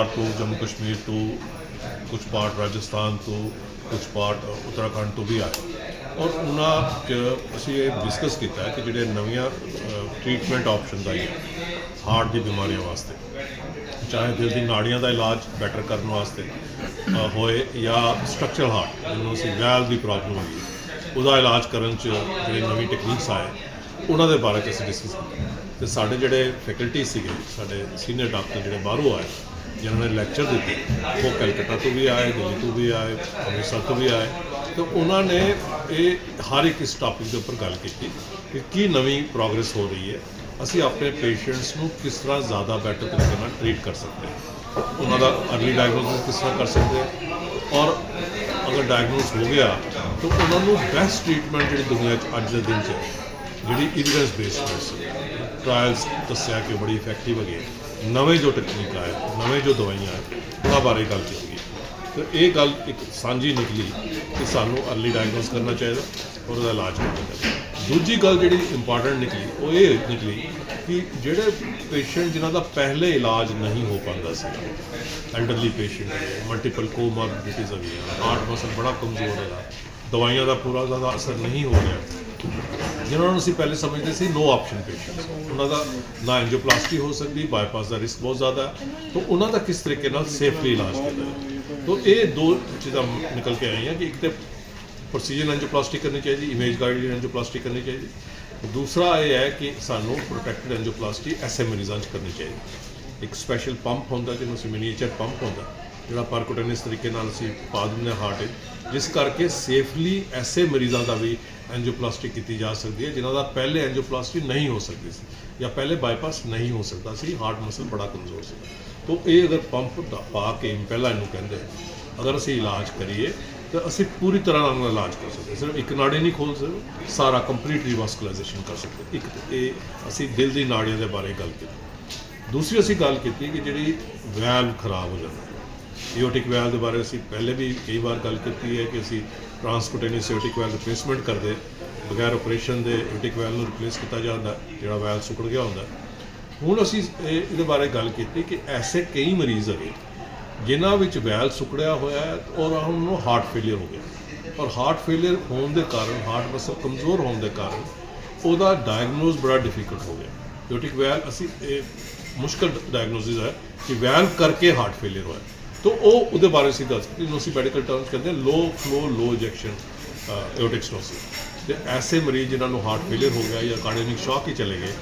Part ਤੋਂ ਜੰਮੂ ਕਸ਼ਮੀਰ ਤੋਂ ਕੁਝ ਪਾਰਟ ਰਾਜਸਥਾਨ ਤੋਂ ਕੁਝ ਪਾਰਟ ਉੱਤਰਾਖੰਡ ਤੋਂ ਵੀ ਆਏ ਔਰ ਉਹਨਾਂ 'ਚ ਅਸੀਂ ਇਹ ਡਿਸਕਸ ਕੀਤਾ ਕਿ ਜਿਹੜੇ ਨਵੀਆਂ ਟ੍ਰੀਟਮੈਂਟ ਆਪਸ਼ਨਸ ਆਈਆਂ ਹਾਰਟ ਦੀ ਬਿਮਾਰੀਆਂ ਵਾਸਤੇ ਚਾਹੇ ਦਿਲ ਦੀ ਨਾੜੀਆਂ ਦਾ ਇਲਾਜ ਬੈਟਰ ਕਰਨ ਵਾਸਤੇ ਹੋਏ ਜਾਂ ਸਟਰਕਚਰਲ ਹਾਰਟ ਜਿਹਨੂੰ ਅਸੀਂ ਵੈਲਵ ਦੀ ਪ੍ਰੋਬਲਮ ਹੋਈ ਉਹਦਾ ਇਲਾਜ ਕਰਨ 'ਚ ਜਿਹੜੇ ਨਵੀਂ ਟੈਕਨੀਕਸ ਆਏ ਉਹਨਾਂ ਦੇ ਬਾਰੇ 'ਚ ਅਸੀਂ ਡਿਸਕਸ ਕੀਤਾ ਤੇ ਸਾਡੇ ਜਿਹੜੇ ਫੈਕਲਟੀ ਸੀਗੇ ਸਾਡੇ ਸੀਨੀਅਰ ਡਾਕਟਰ ਜਿਹੜੇ ਬਾਹਰੋਂ ਆਏ ਜਿਨ੍ਹਾਂ ਨੇ ਲੈਕਚਰ ਦਿੱਤੇ, ਉਹ ਕਲਕੱਤਾ ਤੋਂ ਵੀ ਆਏ, ਦਿੱਲੀ ਤੋਂ ਵੀ ਆਏ, ਅੰਮ੍ਰਿਤਸਰ ਤੋਂ ਵੀ ਆਏ। ਤੇ ਉਹਨਾਂ ਨੇ ਇਹ ਹਰ ਇੱਕ ਇਸ ਟਾਪਿਕ ਦੇ ਉੱਪਰ ਗੱਲ ਕੀਤੀ ਕਿ ਕੀ ਨਵੀਂ ਪ੍ਰੋਗਰੈਸ ਹੋ ਰਹੀ ਹੈ। ਅਸੀਂ ਆਪਣੇ ਪੇਸ਼ੈਂਟਸ ਨੂੰ ਕਿਸ ਤਰ੍ਹਾਂ ਜ਼ਿਆਦਾ ਬੈਟਰ ਤਰੀਕੇ ਨਾਲ ਟ੍ਰੀਟ ਕਰ ਸਕਦੇ ਹਾਂ। ਉਹਨਾਂ ਦਾ ਅਰਲੀ ਡਾਇਗਨੋਸਿਸ ਕਿਸ ਤਰ੍ਹਾਂ ਕਰ ਸਕਦੇ ਹਾਂ। ਔਰ ਅਗਰ ਡਾਇਗਨੋਸ ਹੋ ਗਿਆ, ਤਾਂ ਉਹਨਾਂ ਨੂੰ ਬੈਸਟ ਟ੍ਰੀਟਮੈਂਟ ਜਿਹੜੀ ਦੁਨੀਆ 'ਚ ਅੱਜ ਦੇ ਦਿਨ 'ਚ ਜਿਹੜੀ ਇਵੀਡੈਂਸ ਬੇਸਡ ਮੈਡੀਸਨ ਟ੍ਰਾਇਲਸ ਦੱਸਿਆ ਕਿ ਬੜੀ ਇਫੈਕਟਿਵ ਹੈਗੀ ਹੈ। ਨਵੇਂ ਜੋ ਟੈਕਨੀਕ ਆਏ, ਨਵੇਂ ਜੋ ਦਵਾਈਆਂ ਆਏ ਉਹਨਾਂ ਬਾਰੇ ਗੱਲ ਕੀਤੀ ਗਈ। ਤੇ ਇਹ ਗੱਲ ਇੱਕ ਸਾਂਝੀ ਨਿਕਲੀ ਕਿ ਸਾਨੂੰ ਅਰਲੀ ਡਾਇਗਨੋਸ ਕਰਨਾ ਚਾਹੀਦਾ ਔਰ ਉਹਦਾ ਇਲਾਜ ਕਰਨਾ ਚਾਹੀਦਾ। ਦੂਜੀ ਗੱਲ ਜਿਹੜੀ ਇੰਪੋਰਟੈਂਟ ਨਿਕਲੀ, ਉਹ ਇਹ ਨਿਕਲੀ ਕਿ ਜਿਹੜੇ ਪੇਸ਼ੈਂਟ ਜਿਨ੍ਹਾਂ ਦਾ ਪਹਿਲੇ ਇਲਾਜ ਨਹੀਂ ਹੋ ਪਾਉਂਦਾ ਸੀ ਐਲਡਰਲੀ ਪੇਸ਼ੈਂਟ ਮਲਟੀਪਲ ਕੋਮੋਰਬਿਡਿਟੀਜ਼ ਹੈਗੀਆਂ ਹਾਰਟ ਮਸਲ ਬੜਾ ਕਮਜ਼ੋਰ ਹੈਗਾ, ਦਵਾਈਆਂ ਦਾ ਪੂਰਾ ਜ਼ਿਆਦਾ ਅਸਰ ਨਹੀਂ ਹੋ ਰਿਹਾ। ਜਿਨ੍ਹਾਂ ਨੂੰ ਅਸੀਂ ਪਹਿਲੇ ਸਮਝਦੇ ਸੀ ਨੋ ਆਪਸ਼ਨ ਪੇਸ਼ੈਂਟਸ ਉਹਨਾਂ ਦਾ ਨਾ ਐਂਜੀਓਪਲਾਸਟੀ ਹੋ ਸਕਦੀ ਬਾਈਪਾਸ ਦਾ ਰਿਸਕ ਬਹੁਤ ਜ਼ਿਆਦਾ ਹੈ। ਤਾਂ ਉਹਨਾਂ ਦਾ ਕਿਸ ਤਰੀਕੇ ਨਾਲ ਸੇਫਲੀ ਇਲਾਜ ਕੀਤਾ ਜਾਏ ਤਾਂ ਇਹ ਦੋ ਚੀਜ਼ਾਂ ਨਿਕਲ ਕੇ ਆਈਆਂ ਕਿ ਇੱਕ ਤੇ ਪ੍ਰੋਸੀਜਰ ਐਂਜੀਓਪਲਾਸਟੀ ਕਰਨੀ ਚਾਹੀਦੀ ਇਮੇਜ ਗਾਈਡਡ ਐਂਜੀਓਪਲਾਸਟੀ ਕਰਨੀ ਚਾਹੀਦੀ। ਦੂਸਰਾ ਇਹ ਹੈ ਕਿ ਸਾਨੂੰ ਪ੍ਰੋਟੈਕਟਡ ਐਂਜੀਓਪਲਾਸਟੀ ਐਸੇ ਮਰੀਜ਼ਾਂ 'ਚ ਕਰਨੀ ਚਾਹੀਦੀ। ਇੱਕ ਸਪੈਸ਼ਲ ਪੰਪ ਹੁੰਦਾ, ਜਿਹਨੂੰ ਅਸੀਂ ਮਿਨੀਏਚਰ ਪੰਪ ਹੁੰਦਾ। ਜਿਹੜਾ ਪਰਕੋਟੇਨਿਸ ਤਰੀਕੇ ਨਾਲ ਅਸੀਂ ਪਾ ਦਿੰਦੇ ਹਾਂ ਹਾਰਟ ਵਿੱਚ ਜਿਸ ਕਰਕੇ ਸੇਫਲੀ ਐਸੇ ਮਰੀਜ਼ਾਂ ਦਾ ਵੀ ਐਂਜੀਓਪਲਾਸਟੀ ਕੀਤੀ ਜਾ ਸਕਦੀ ਹੈ, ਜਿਨ੍ਹਾਂ ਦਾ ਪਹਿਲੇ ਐਂਜੀਓਪਲਾਸਟੀ ਨਹੀਂ ਹੋ ਸਕਦੀ ਸੀ ਜਾਂ ਪਹਿਲੇ ਬਾਈਪਾਸ ਨਹੀਂ ਹੋ ਸਕਦਾ ਸੀ ਹਾਰਟ ਮਸਲ ਬੜਾ ਕਮਜ਼ੋਰ ਸੀ। ਤੋਂ ਇਹ ਅਗਰ ਪੰਪ ਦਾ ਪਾ ਕੇ ਪਹਿਲਾਂ ਇਹਨੂੰ ਕਹਿੰਦੇ ਅਗਰ ਅਸੀਂ ਇਲਾਜ ਕਰੀਏ, ਤਾਂ ਅਸੀਂ ਪੂਰੀ ਤਰ੍ਹਾਂ ਨਾਲ ਇਲਾਜ ਕਰ ਸਕਦੇ ਸਿਰਫ ਇੱਕ ਨਾੜੀ ਨਹੀਂ ਖੋਲ ਸਕਦੇ, ਸਾਰਾ ਕੰਪਲੀਟ ਰੀਵਾਸਕੂਲਾਈਜੇਸ਼ਨ ਕਰ ਸਕਦੇ ਇੱਕ ਇਹ ਅਸੀਂ ਦਿਲ ਦੀ ਨਾੜੀਆਂ ਦੇ ਬਾਰੇ ਗੱਲ ਕੀਤੀ। ਦੂਸਰੀ ਅਸੀਂ ਗੱਲ ਕੀਤੀ ਕਿ ਜਿਹੜੀ ਵੈਲਵ ਖਰਾਬ ਹੋ ਜਾਂਦਾ ਏਓਟਿਕ ਵੈਲ ਦੇ ਬਾਰੇ ਅਸੀਂ ਪਹਿਲੇ ਵੀ ਕਈ ਵਾਰ ਗੱਲ ਕੀਤੀ ਹੈ ਕਿ ਅਸੀਂ ਟ੍ਰਾਂਸਕੁਟੇਨੀਅਸ ਏਓਟਿਕ ਵੈਲ ਰਿਪਲੇਸਮੈਂਟ ਕਰਦੇ, ਬਗੈਰ ਆਪਰੇਸ਼ਨ ਦੇ ਏਓਟਿਕ ਵੈਲ ਨੂੰ ਰਿਪਲੇਸ ਕੀਤਾ ਜਾਂਦਾ ਜਿਹੜਾ ਵੈਲ ਸੁੱਕ ਗਿਆ ਹੁੰਦਾ। ਹੁਣ ਅਸੀਂ ਇਹ- ਇਹਦੇ ਬਾਰੇ ਗੱਲ ਕੀਤੀ ਕਿ ਐਸੇ ਕਈ ਮਰੀਜ਼ ਹੈਗੇ ਜਿਨ੍ਹਾਂ ਵਿੱਚ ਵੈਲ ਸੁੱਕੜਿਆ ਹੋਇਆ ਹੈ ਔਰ ਉਹਨਾਂ ਨੂੰ ਹਾਰਟ ਫੇਲਿਅਰ ਹੋ ਗਿਆ। ਔਰ ਹਾਰਟ ਫੇਲਿਅਰ ਹੋਣ ਦੇ ਕਾਰਨ ਹਾਰਟ ਮਸਲ ਕਮਜ਼ੋਰ ਹੋਣ ਦੇ ਕਾਰਨ ਉਹਦਾ ਡਾਇਗਨੋਸ ਬੜਾ ਡਿਫਿਕਲਟ ਹੋ ਗਿਆ। ਏਓਟਿਕ ਵੈਲ ਅਸੀਂ ਇਹ ਮੁਸ਼ਕਲ ਡਾਇਗਨੋਸਿਸ ਹੈ ਕਿ ਵੈਲ ਕਰਕੇ ਹਾਰਟ ਫੇਲਿਅਰ ਹੋਇਆ। ਤਾਂ ਉਹ ਉਹਦੇ ਬਾਰੇ ਅਸੀਂ ਦੱਸ ਜਿਹਨੂੰ ਅਸੀਂ ਮੈਡੀਕਲ ਟਰਮਸ ਕਹਿੰਦੇ ਲੋ ਫਲੋ ਲੋ ਇੰਜੈਕਸ਼ਨ ਏਓਟਿਕ ਸਟੋਸਿਸ ਤੇ ਐਸੇ ਮਰੀਜ਼ ਜਿਨ੍ਹਾਂ ਨੂੰ ਹਾਰਟ ਫੇਲਿਅਰ ਹੋ ਗਿਆ ਜਾਂ ਕਾਰਡੀਅਕ ਸ਼ੌਕ ਹੀ ਚਲੇ ਗਏ,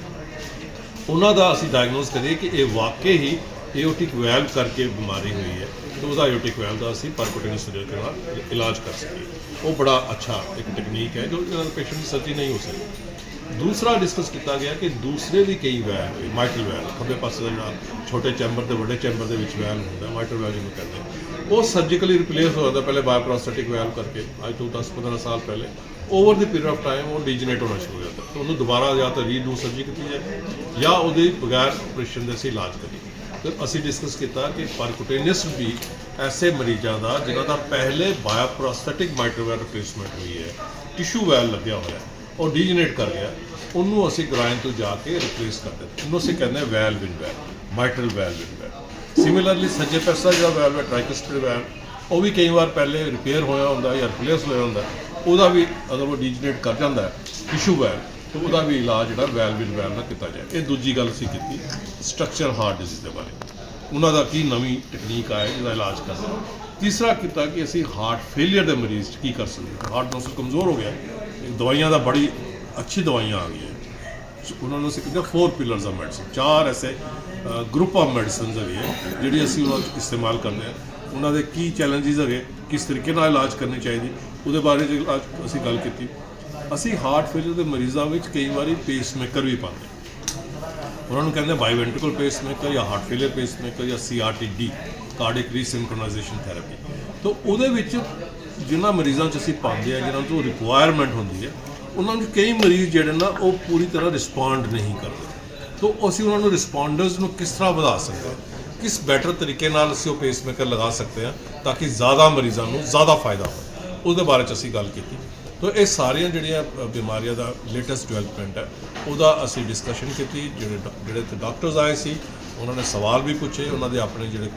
ਉਹਨਾਂ ਦਾ ਅਸੀਂ ਡਾਇਗਨੋਸ ਕਰੀਏ ਕਿ ਇਹ ਵਾਕਈ ਹੀ ਏਓਟਿਕ ਵੈਲਵ ਕਰਕੇ ਬਿਮਾਰੀ ਹੋਈ ਹੈ। ਤੇ ਉਹਦਾ ਏਓਟਿਕ ਵੈਲਵ ਦਾ ਅਸੀਂ ਪਰਕੋਟੇਨਸ ਦੇ ਨਾਲ ਇਲਾਜ ਕਰ ਸਕੀਏ। ਉਹ ਬੜਾ ਅੱਛਾ ਇੱਕ ਟੈਕਨੀਕ ਹੈ, ਜੋ ਇਹਨਾਂ ਦਾ ਪੇਸ਼ੈਂਟ ਦੀ ਸਰਜਰੀ ਨਹੀਂ ਹੋ ਸਕਦੀ। ਦੂਸਰਾ ਡਿਸਕਸ ਕੀਤਾ ਗਿਆ ਕਿ ਦੂਸਰੇ ਵੀ ਕਈ ਵੈਲਵ ਮਾਈਟਲ ਵੈਲਵ ਖੱਬੇ ਪਾਸੇ ਦਾ ਜਿਹੜਾ ਛੋਟੇ ਚੈਂਬਰ ਤੇ ਵੱਡੇ ਚੈਂਬਰ ਦੇ ਵਿੱਚ ਵੈਲਵ ਹੁੰਦਾ ਮਾਈਟਲ ਵੈਲਵ ਜਿਹਨੂੰ ਕਹਿੰਦੇ ਉਹ ਸਰਜੀਕਲੀ ਰਿਪਲੇਸ ਹੋ ਜਾਂਦਾ ਪਹਿਲੇ ਬਾਇਓਪ੍ਰੋਸਥੈਟਿਕ ਵੈਲਵ ਕਰਕੇ ਅੱਜ ਤੋਂ 10-15 ਸਾਲ ਪਹਿਲੇ। Over the period of time ਉਹ ਡੀਜਨਰੇਟ ਹੋਣਾ ਸ਼ੁਰੂ ਹੋ ਜਾਂਦਾ। ਤਾਂ ਉਹਨੂੰ ਦੁਬਾਰਾ ਜਾਂ ਤਾਂ ਰੀਡੂ ਸਰਜਰੀ ਕੀਤੀ ਜਾਏ ਜਾਂ ਉਹਦੇ ਬਗੈਰ ਆਪਰੇਸ਼ਨ ਦੇ ਅਸੀਂ ਇਲਾਜ ਕਰੀਏ। ਤੇ ਅਸੀਂ ਡਿਸਕਸ ਕੀਤਾ ਕਿ ਪਰਕੁਟੇਨੀਅਸ ਵੀ ਐਸੇ ਮਰੀਜ਼ਾਂ ਦਾ ਜਿਨ੍ਹਾਂ ਦਾ ਪਹਿਲੇ ਬਾਇਓਪ੍ਰੋਸਥੈਟਿਕ ਮਾਈਟਲ ਰਿਪਲੇਸਮੈਂਟ ਹੋਈ ਹੈ ਟਿਸ਼ੂ ਵੈਲ ਲੱਗਿਆ ਹੋਇਆ। ਹੈ, ਉਹ ਡੀਜਨਰੇਟ ਕਰ ਗਿਆ, ਉਹਨੂੰ ਅਸੀਂ ਗ੍ਰਾਈਨ ਤੋਂ ਜਾ ਕੇ ਰਿਪਲੇਸ ਕਰ ਦਿੰਦੇ ਉਹਨੂੰ ਅਸੀਂ ਕਹਿੰਦੇ valve in valve mitral valve in valve similarly ਸੱਜੇ ਪਾਸਾ ਜਿਹੜਾ ਵੈਲਵ ਹੈ ਟ੍ਰਾਈਕਸਟਿਡ ਵੈਲਵ ਉਹ ਵੀ ਕਈ ਵਾਰ ਪਹਿਲੇ ਰਿਪੇਅਰ ਹੋਇਆ ਹੁੰਦਾ ਜਾਂ ਰਿਪਲੇਸ ਹੋਇਆ ਹੁੰਦਾ, ਉਹਦਾ ਵੀ ਅਗਰ ਉਹ ਡੀਜਨਰੇਟ ਕਰ ਜਾਂਦਾ ਹੈ ਟਿਸ਼ੂ ਵੈਲ ਤੇ ਉਹਦਾ ਵੀ ਇਲਾਜ ਜਿਹੜਾ ਵੈਲਵ ਇਨ ਵੈਲ ਨਾਲ ਕੀਤਾ ਜਾਏ। ਇਹ ਦੂਜੀ ਗੱਲ ਅਸੀਂ ਕੀਤੀ ਸਟਰਕਚਰ ਹਾਰਟ ਡਿਜ਼ੀਜ਼ ਦੇ ਬਾਰੇ। ਉਹਨਾਂ ਦਾ ਕੀ ਨਵੀਂ ਟੈਕਨੀਕ ਆਇਆ, ਜਿਹਦਾ ਇਲਾਜ ਕਰਨਾ ਤੀਸਰਾ ਕੀਤਾ ਕਿ ਅਸੀਂ ਹਾਰਟ ਫੇਲਿਅਰ ਦੇ ਮਰੀਜ਼ 'ਚ ਕੀ ਕਰ ਸਕਦੇ ਹਾਂ। ਹਾਰਟ ਮਸਲ ਕਮਜ਼ੋਰ ਹੋ ਗਿਆ ਹੈ। ਦਵਾਈਆਂ ਦਾ ਬੜੀ ਅੱਛੀ ਦਵਾਈਆਂ ਆ ਗਈਆਂ। ਸੋ ਉਹਨਾਂ ਨੂੰ ਅਸੀਂ ਕਹਿੰਦੇ ਫੋਰ ਪਿਲਰਸ ਆਫ ਮੈਡੀਸਨ ਚਾਰ ਐਸੇ ਗਰੁੱਪ ਆਫ ਮੈਡੀਸਨਸ ਹੈਗੇ ਹੈ, ਜਿਹੜੀ ਅਸੀਂ ਉਹਨਾਂ 'ਚ ਇਸਤੇਮਾਲ ਕਰਦੇ ਹਾਂ। ਉਹਨਾਂ ਦੇ ਕੀ ਚੈਲੰਜਸ ਹੈਗੇ ਕਿਸ ਤਰੀਕੇ ਨਾਲ ਇਲਾਜ ਕਰਨੀ ਚਾਹੀਦੀ ਉਹਦੇ ਬਾਰੇ 'ਚ ਅੱਜ ਅਸੀਂ ਗੱਲ ਕੀਤੀ। ਅਸੀਂ ਹਾਰਟ ਫੇਲਿਅਰ ਦੇ ਮਰੀਜ਼ਾਂ ਵਿੱਚ ਕਈ ਵਾਰੀ ਪੇਸਮੇਕਰ ਵੀ ਪਾਉਂਦੇ ਹਾਂ। ਉਹਨਾਂ ਨੂੰ ਕਹਿੰਦੇ ਬਾਈ ਵੈਂਟ੍ਰੀਕਲ ਪੇਸਮੇਕਰ ਜਾਂ ਹਾਰਟ ਫੇਲਿਅਰ ਪੇਸਮੇਕਰ ਜਾਂ ਸੀਆਰਟੀਡੀ ਕਾਰਡਿਕ ਰੀਸਿੰਕਰੋਨਾਈਜੇਸ਼ਨ ਥੈਰੇਪੀ ਤਾਂ ਉਹਦੇ ਵਿੱਚ ਜਿਨ੍ਹਾਂ ਮਰੀਜ਼ਾਂ 'ਚ ਅਸੀਂ ਪਾਉਂਦੇ ਆ ਜਿਨ੍ਹਾਂ ਤੋਂ ਰਿਕੁਆਇਰਮੈਂਟ ਹੁੰਦੀ ਹੈ, ਉਹਨਾਂ ਨੂੰ ਕਈ ਮਰੀਜ਼ ਜਿਹੜੇ ਨਾ, ਉਹ ਪੂਰੀ ਤਰ੍ਹਾਂ ਰਿਸਪੌਂਡ ਨਹੀਂ ਕਰਦੇ। ਤਾਂ ਅਸੀਂ ਉਹਨਾਂ ਨੂੰ ਰਿਸਪੌਂਡਰਸ ਨੂੰ ਕਿਸ ਤਰ੍ਹਾਂ ਵਧਾ ਸਕਦੇ ਹਾਂ? ਕਿਸ ਬੈਟਰ ਤਰੀਕੇ ਨਾਲ ਅਸੀਂ ਉਹ ਪੇਸਮੇਕਰ ਲਗਾ ਸਕਦੇ ਹਾਂ ਤਾਂ ਕਿ ਜ਼ਿਆਦਾ ਮਰੀਜ਼ਾਂ ਨੂੰ ਜ਼ਿਆਦਾ ਫਾਇਦਾ ਹੋਵੇ? ਉਹਦੇ ਬਾਰੇ 'ਚ ਅਸੀਂ ਗੱਲ ਕੀਤੀ। ਤੋ ਇਹ ਸਾਰੀਆਂ ਜਿਹੜੀਆਂ ਬਿਮਾਰੀਆਂ ਦਾ ਲੇਟੈਸਟ ਡਿਵੈਲਪਮੈਂਟ ਹੈ, ਉਹਦਾ ਅਸੀਂ ਡਿਸਕਸ਼ਨ ਕੀਤੀ, ਜਿਹੜੇ ਡਾ- ਜਿਹੜੇ ਤੇ ਡਾਕਟਰਸ ਆਏ ਸੀ ਉਹਨਾਂ ਨੇ ਸਵਾਲ ਵੀ ਪੁੱਛੇ, ਉਹਨਾਂ ਦੇ ਆਪਣੇ ਜਿਹੜੇ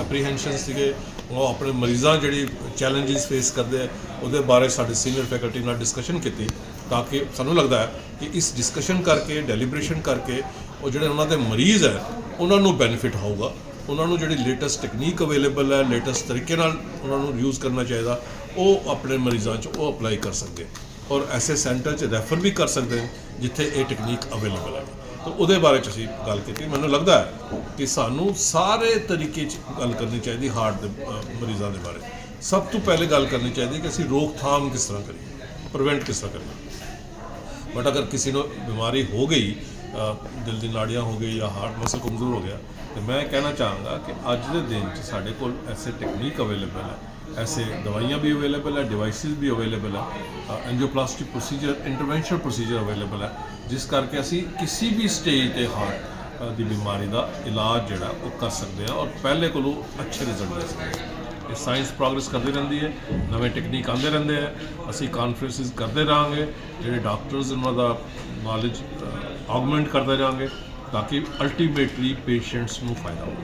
ਐਪਰੀਹੈਂਸ਼ਨ ਸੀਗੇ ਉਹ ਆਪਣੇ ਮਰੀਜ਼ਾਂ ਜਿਹੜੀ ਚੈਲੰਜਸ ਫੇਸ ਕਰਦੇ ਆ, ਉਹਦੇ ਬਾਰੇ ਸਾਡੇ ਸੀਨੀਅਰ ਫੈਕਲਟੀ ਨਾਲ ਡਿਸਕਸ਼ਨ ਕੀਤੀ ਤਾਂ ਕਿ ਸਾਨੂੰ ਲੱਗਦਾ ਹੈ ਕਿ ਇਸ ਡਿਸਕਸ਼ਨ ਕਰਕੇ ਡੈਲੀਬਰੇਸ਼ਨ ਕਰਕੇ ਉਹ ਜਿਹੜੇ ਉਹਨਾਂ ਦੇ ਮਰੀਜ਼ ਹੈ, ਉਹਨਾਂ ਨੂੰ ਬੈਨੀਫਿਟ ਹੋਊਗਾ। ਉਹਨਾਂ ਨੂੰ ਜਿਹੜੀ ਲੇਟੈਸਟ ਟੈਕਨੀਕ ਅਵੇਲੇਬਲ ਹੈ ਲੇਟੈਸਟ ਤਰੀਕੇ ਨਾਲ ਉਹਨਾਂ ਨੂੰ ਯੂਜ਼ ਕਰਨਾ ਚਾਹੀਦਾ, ਉਹ ਆਪਣੇ ਮਰੀਜ਼ਾਂ 'ਚ ਉਹ ਅਪਲਾਈ ਕਰ ਸਕਦੇ। ਔਰ ਐਸੇ ਸੈਂਟਰ 'ਚ ਰੈਫਰ ਵੀ ਕਰ ਸਕਦੇ ਨੇ, ਜਿੱਥੇ ਇਹ ਟੈਕਨੀਕ ਅਵੇਲੇਬਲ ਹੈ। ਤਾਂ ਉਹਦੇ ਬਾਰੇ 'ਚ ਅਸੀਂ ਗੱਲ ਕੀਤੀ। ਮੈਨੂੰ ਲੱਗਦਾ ਹੈ ਕਿ ਸਾਨੂੰ ਸਾਰੇ ਤਰੀਕੇ 'ਚ ਗੱਲ ਕਰਨੀ ਚਾਹੀਦੀ ਹਾਰਟ ਦੇ ਮਰੀਜ਼ਾਂ ਦੇ ਬਾਰੇ। ਸਭ ਤੋਂ ਪਹਿਲੇ ਗੱਲ ਕਰਨੀ ਚਾਹੀਦੀ ਕਿ ਅਸੀਂ ਰੋਕਥਾਮ ਕਿਸ ਤਰ੍ਹਾਂ ਕਰੀਏ ਪ੍ਰੀਵੈਂਟ ਕਿਸ ਤਰ੍ਹਾਂ ਕਰੀਏ। ਬਟ ਅਗਰ ਕਿਸੇ ਨੂੰ ਬਿਮਾਰੀ ਹੋ ਗਈ ਦਿਲ ਦੀ ਨਾੜੀਆਂ ਹੋ ਗਈ ਜਾਂ ਹਾਰਟ ਮਸਲ ਕਮਜ਼ੋਰ ਹੋ ਗਿਆ, ਤੇ ਮੈਂ ਕਹਿਣਾ ਚਾਹਾਂਗਾ ਕਿ ਅੱਜ ਦੇ ਦਿਨ 'ਚ ਸਾਡੇ ਕੋਲ ਐਸੇ ਟੈਕਨੀਕ ਅਵੇਲੇਬਲ ਹੈ ਐਸੇ ਦਵਾਈਆਂ ਵੀ ਅਵੇਲੇਬਲ ਹੈ ਡਿਵਾਈਸਿਸ ਵੀ ਅਵੇਲੇਬਲ ਹੈ angioplasty procedure intervention procedure available ਹੈ, ਜਿਸ ਕਰਕੇ ਅਸੀਂ ਕਿਸੇ ਵੀ ਸਟੇਜ ਤੇ ਹਾਰਟ ਦੀ ਬਿਮਾਰੀ ਦਾ ਇਲਾਜ ਜਿਹੜਾ ਉਹ ਕਰ ਸਕਦੇ ਹਾਂ ਔਰ ਪਹਿਲੇ ਕੋਲੋਂ ਅੱਛੇ ਰਿਜ਼ਲਟ ਲੈ ਸਕਦੇ ਹਾਂ। ਇਹ ਸਾਇੰਸ ਪ੍ਰੋਗਰੈਸ ਕਰਦੀ ਰਹਿੰਦੀ ਹੈ, ਨਵੇਂ ਟੈਕਨੀਕ ਆਉਂਦੇ ਰਹਿੰਦੇ ਆ ਅਸੀਂ ਕਾਨਫਰੰਸਿਸ ਕਰਦੇ ਰਹਾਂਗੇ, ਜਿਹੜੇ ਡਾਕਟਰਸ ਉਹਨਾਂ ਦਾ ਨੌਲੇਜ ਆਗਮੈਂਟ ਕਰਦੇ ਰਹਾਂਗੇ, ਤਾਂ ਕਿ ਅਲਟੀਮੇਟਲੀ ਪੇਸ਼ੈਂਟਸ ਨੂੰ ਫਾਇਦਾ ਹੋਵੇ।